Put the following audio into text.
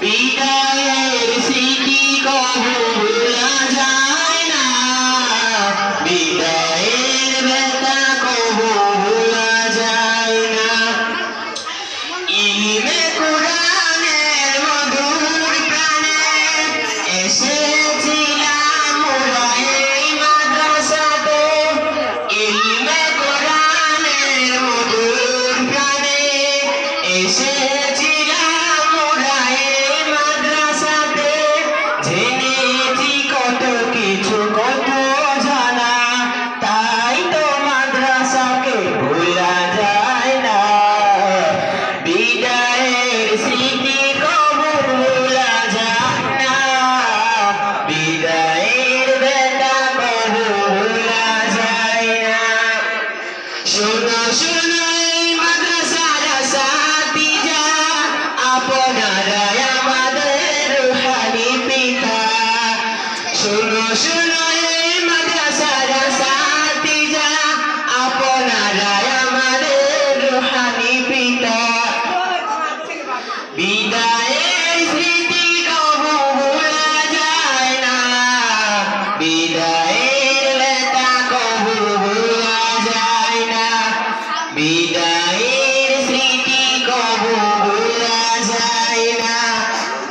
বিদায়ের স্মৃতি কবু ভোলা যায় না। বিদায়। শোনো শোনো মাদ্রাসার সাথীরা আপনারা আমাদের রুহানি পিতা। শোনো শোনো মাদ্রাসার সাথীরা আপনারা আমাদের রুহানি পিতা। বিদায়